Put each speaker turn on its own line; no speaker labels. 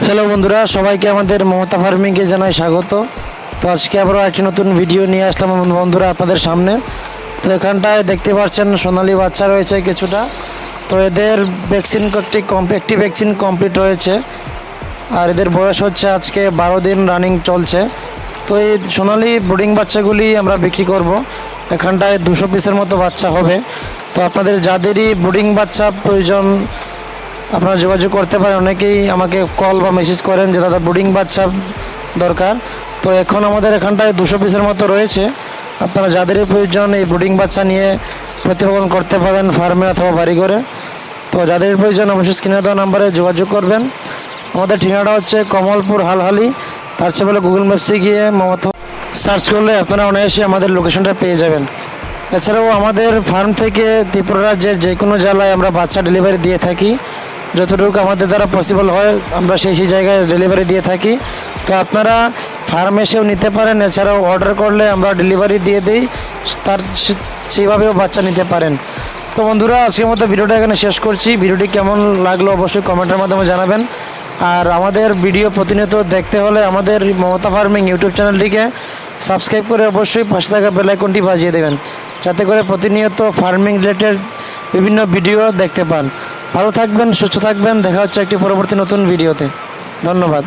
Hello বন্ধুরা, সবাইকে আমাদের মমতা ফার্মিংকে জানাই স্বাগত। তো আজকে আবারও একটি নতুন ভিডিও নিয়ে আসলাম বন্ধুরা আপনাদের সামনে। তো এখানটায় দেখতে পাচ্ছেন সোনালি বাচ্চা রয়েছে কিছুটা। তো এদের ভ্যাকসিন করতে একটি ভ্যাকসিন কমপ্লিট হয়েছে। আর এদের বয়স হচ্ছে আজকে বারো দিন রানিং চলছে। তো এই সোনালি ব্রিডিং বাচ্চাগুলি আমরা বিক্রি করব। এখানটায় দুশো পিসের মতো বাচ্চা হবে। তো আপনাদের যাদেরই ব্রিডিং বাচ্চা প্রয়োজন আপনারা যোগাযোগ করতে পারেন। অনেকেই আমাকে কল বা মেসেজ করেন যে, দাদা বোর্ডিং বাচ্চা দরকার। তো এখন আমাদের এখানটায় দুশো পিসের মতো রয়েছে। আপনারা যাদেরই প্রয়োজন এই বোর্ডিং বাচ্চা নিয়ে প্রতিপালন করতে পারেন ফার্মে অথবা বাড়ি করে তো যাদের প্রয়োজন অবশ্যই স্ক্রিনে দেওয়া নাম্বারে যোগাযোগ করবেন। আমাদের ঠিকানাটা হচ্ছে কমলপুর হালহালি। তার চেয়ে বলে গুগল ম্যাপসে গিয়ে মমতা সার্চ করলে আপনারা অনায়াসে আমাদের লোকেশনটা পেয়ে যাবেন। এছাড়াও আমাদের ফার্ম থেকে ত্রিপুরা রাজ্যের যে কোনো জেলায় আমরা বাচ্চা ডেলিভারি দিয়ে থাকি। যতটুকু আমাদের দ্বারা পসিবল হয়, আমরা সেই সেই জায়গায় ডেলিভারি দিয়ে থাকি। তো আপনারা ফার্ম এসেও নিতে পারেন, এছাড়াও অর্ডার করলে আমরা ডেলিভারি দিয়ে দিই, তার সেইভাবেও বাচ্চা নিতে পারেন। তো বন্ধুরা, আজকের মতো ভিডিওটা এখানে শেষ করছি। ভিডিওটি কেমন লাগল অবশ্যই কমেন্টের মাধ্যমে জানাবেন। আর আমাদের ভিডিও প্রতিনিয়ত দেখতে হলে আমাদের মমতা ফার্মিং ইউটিউব চ্যানেলটিকে সাবস্ক্রাইব করে অবশ্যই পাশে থাকা বেল আইকনটি বাজিয়ে দেবেন, যাতে করে প্রতিনিয়ত ফার্মিং রিলেটেড বিভিন্ন ভিডিও দেখতে পান। ভালো থাকবেন সুস্থ থাকবেন। দেখা হচ্ছে একটি পরবর্তী নতুন ভিডিওতে। ধন্যবাদ।